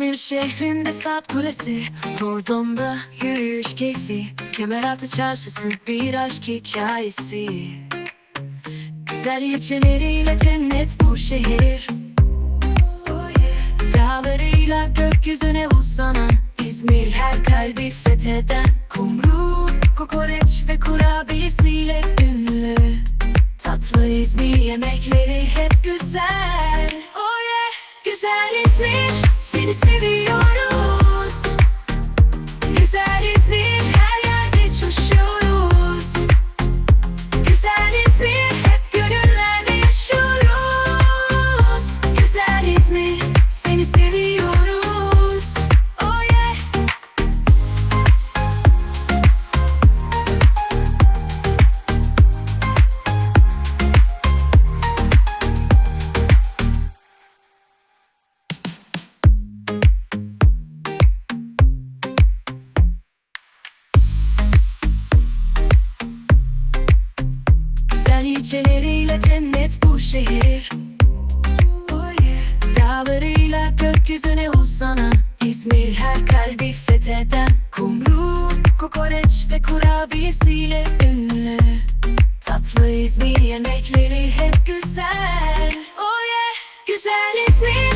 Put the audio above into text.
şehrinde saat kulesi. Bordon'da yürüyüş keyfi. Kemeraltı çarşısı bir aşk hikayesi. Güzel ilçeleriyle cennet bu şehir. Dağlarıyla gökyüzüne uzanan İzmir her kalbi fetheden Kumru, kokoreç ve kurabiyesiyle ünlü. Tatlı İzmir yemekleri hep güzel. Oh yeah, güzel İzmir seni seviyoruz. Güzel İzmir Güzel ilçeleriyle cennet bu şehir. Oh yeah. Dağlarıyla gökyüzüne uzanan İzmir her kalbi fetheden. Kumru, kokoreç ve kurabiyesiyle ünlü. Tatlı İzmir yemekleri hep güzel. Oh yeah, güzel İzmir